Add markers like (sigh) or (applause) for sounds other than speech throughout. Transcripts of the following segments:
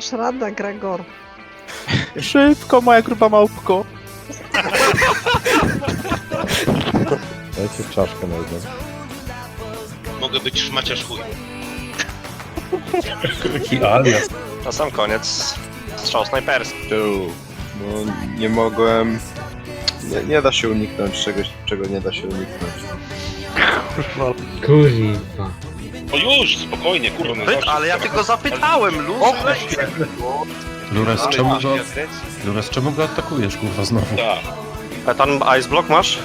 Dasz radę, Gregor. Szybko, moja gruba małpko. Dajcie czaszkę na jedną. Mogę być szmaciarz chuj. Jaki alias. Na sam koniec strzał snajperski. Tył. No nie mogłem. Nie, nie da się uniknąć czegoś, czego nie da się uniknąć. Kurwa. O już, spokojnie, kurwa. no zawsze- ale ja tylko zapytałem, luzu. Lures, Ale czemu masz go. Lures, czemu go atakujesz, kurwa, znowu? Tak. A tam ice block masz?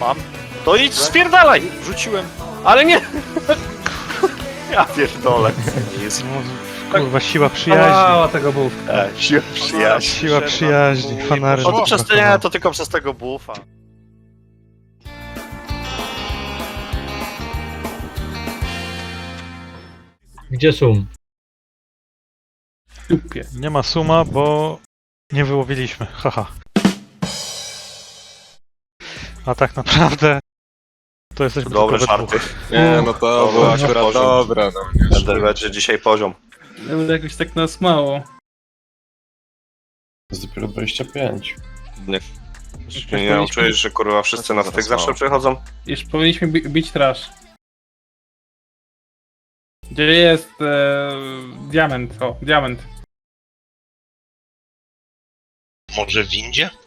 Mam. To idź, spierdalaj! Rzuciłem. Ale nie! (laughs) Ja pierdolę. Jest. Kurwa, siła przyjaźni. Mała tego był. E, siła przyjaźni. Siła przyjaźni, fanary. No to przez to nie, to tylko przez tego buffa. Gdzie są? Dupie. Nie ma suma, bo nie wyłowiliśmy. (laughs) Haha. A tak naprawdę to jesteśmy Dobre tylko we żarty. dwóch. Nie, no to Dobra, było akurat poziom. dobre, no. Będę będzie dzisiaj poziom. Ale jakoś tak nas mało. Jest dopiero 25. Nie wiem, czujesz, że kurwa wszyscy na styk zawsze przychodzą? Już powinniśmy bi bić trash. Gdzie jest e, diament? O, diament. Może w windzie? (laughs)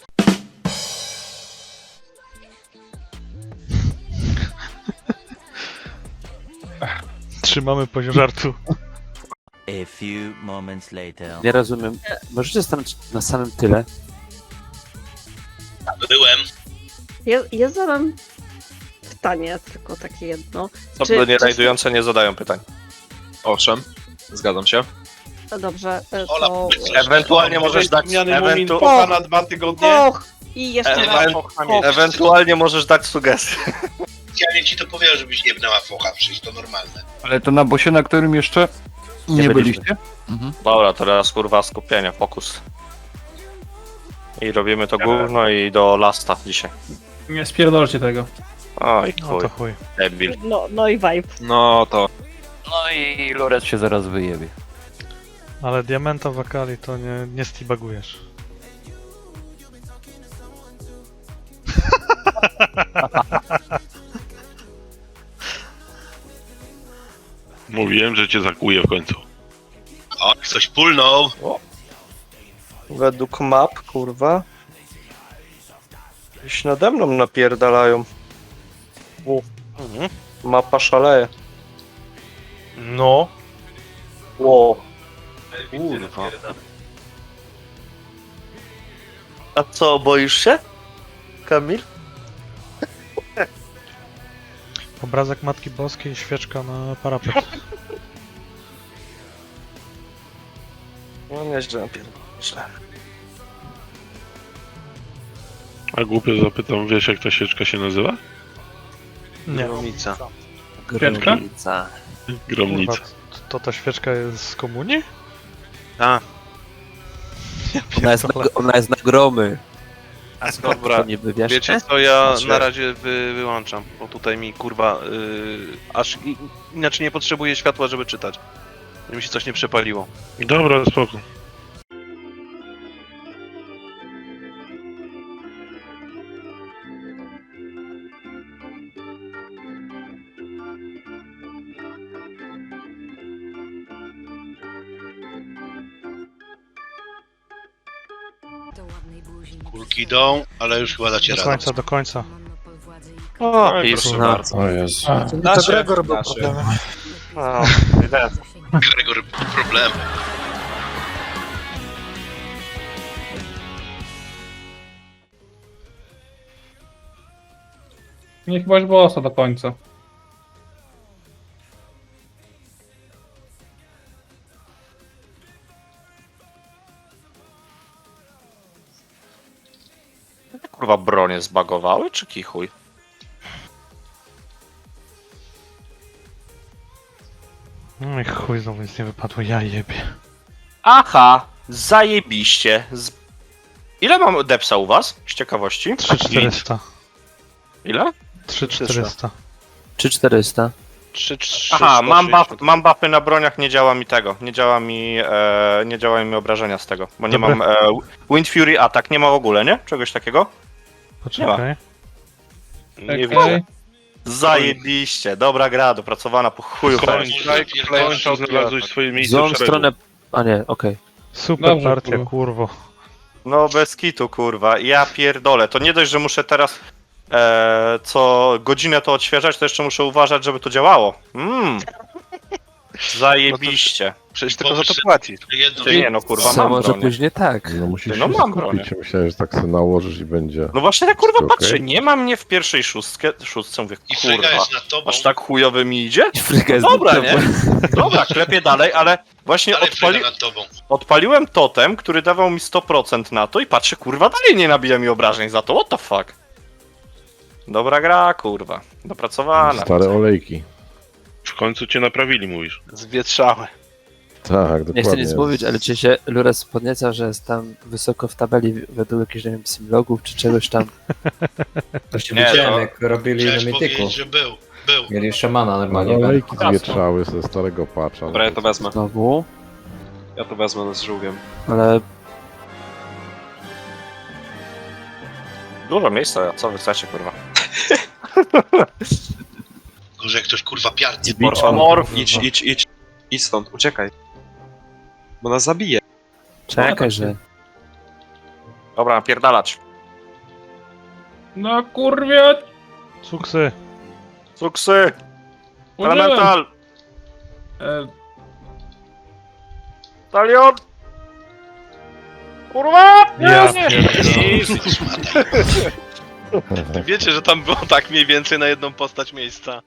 Trzymamy poziom żartu. A few moments later. Nie rozumiem. Możecie stanąć na samym tyle? Byłem. Ja, ja zadam pytanie, tylko takie jedno. Osoby nie czy- rajdujące nie zadają pytań. Owszem, zgadzam się. No dobrze, e, Ola, to... Ewentualnie możesz dać... Ewentu... Och, na dwa tygodnie. och! I jeszcze raz. Ewen... och. Ewentualnie możesz dać sugestie. Specjalnie ci to powiedział, żebyś jebnęła focha przyjść, to normalne. Ale to na bosie, na którym jeszcze nie, byliśmy. byliście? Dobra, teraz kurwa skupienie, fokus. I robimy to gówno i do lasta dzisiaj. Nie spierdolcie tego. Oj, No chuj, to chuj. debil. No, no i vibe. No to. No i Loret się zaraz wyjebie. Ale diamenta w Akali to nie, nie stibagujesz. (laughs) Mówiłem, że cię zakuję w końcu. O, ktoś pulnął. Według map, kurwa. Gdzieś nade mną napierdalają. U. Mapa szaleje. No. Ło. Kurwa. A co, boisz się? Kamil? Obrazek Matki Boskiej, świeczka na parapet. No nieźle napierdalasz. A głupio zapytam, wiesz jak ta sieczka się nazywa? Nie, Gromnica. Świeczka? Gromnica. Gromnica. kurwa, to ta świeczka jest z komunii? A. (laughs) Ja Ona jest, na, pierdolę. ona jest na gromy. Dobra, To wiesz? wiecie nie? co, ja Znaczy- na razie wy, wyłączam, bo tutaj mi kurwa, yy, aż i, inaczej nie potrzebuję światła, żeby czytać. Żeby mi się coś nie przepaliło. Dobra, spoko. Kulki idą, ale już chyba dacie Do radę. końca, do końca. O, proszę bardzo. O Jezu. To Gregor był problemem. No, idę. Gregor, problem. Nie chyba już bossa do końca. Kurwa, bronie zbagowały, czy kichuj? No i chuj, znowu nic nie wypadło, ja jebie. Aha, zajebiście. Z... Ile mam depsa u was? Z ciekawości? 3400. Ile? 3400. 3400. Trzy, trzy, Aha, sto mam, buff, mam buffy na broniach, nie działa mi tego. Nie działa mi, e, nie działają mi obrażenia z tego. Bo nie Dobra. mam e, Wind Fury Attack, nie ma w ogóle, nie? Czegoś takiego? Poczekaj. Nie Okej. widzę. Zajebiście, dobra gra, dopracowana po chuju. Koń, pewnie. kończą znalazłeś swoje miejsce Złą w szeregu. stronę... A nie, okej. Super Dobrze, partia, kurwa. kurwo. No bez kitu, kurwa. Ja pierdolę. To nie dość, że muszę teraz e, co godzinę to odświeżać, to jeszcze muszę uważać, żeby to działało. Mmm. (laughs) Zajebiście. Przecież tylko za to płacisz. Ty nie no kurwa, Co mam może bronię. później tak. No musisz No się mam skupić. Myślałem, że tak sobie nałożysz i będzie. No właśnie tak kurwa Okej. patrzę, nie ma mnie w pierwszej szóstkę, szóstce, mówię, kurwa, aż tak chujowy mi idzie? Fryga jest Dobra, nie? tobą. Dobra, klepię dalej, ale właśnie odpali... odpaliłem totem, który dawał mi 100% na to i patrzę, kurwa, dalej nie nabija mi obrażeń za to, what the fuck? Dobra gra, kurwa, dopracowana. Stare olejki. W końcu cię naprawili, mówisz. Zwietrzały. Tak, dokładnie. Nie chcę nic mówić, ale czy się Lures podnieca, że jest tam wysoko w tabeli według jakichś, nie wiem, simlogów czy czegoś tam? (laughs) Właśnie Nie, widziałem, to- jak robili na mityku. że był, był. Mieli szamana normalnie. No, olejki zwietrzały ze starego patcha. Dobra, ja to wezmę. Znowu, Ja to wezmę z żółwiem. ale Dużo miejsca, co wy chcecie, kurwa? Gorzej jak ktoś kurwa piardnie. Morfomorf, Idź, idź, idź. Idź stąd, uciekaj. Bo nas zabije. czekaj, że... Dobra, napierdalać. No kurwa. Suksy. Suksy, elemental, E, talion! Kurwa! Ja nie. pierdolę. Wiecie, że tam było tak mniej więcej na jedną postać miejsca.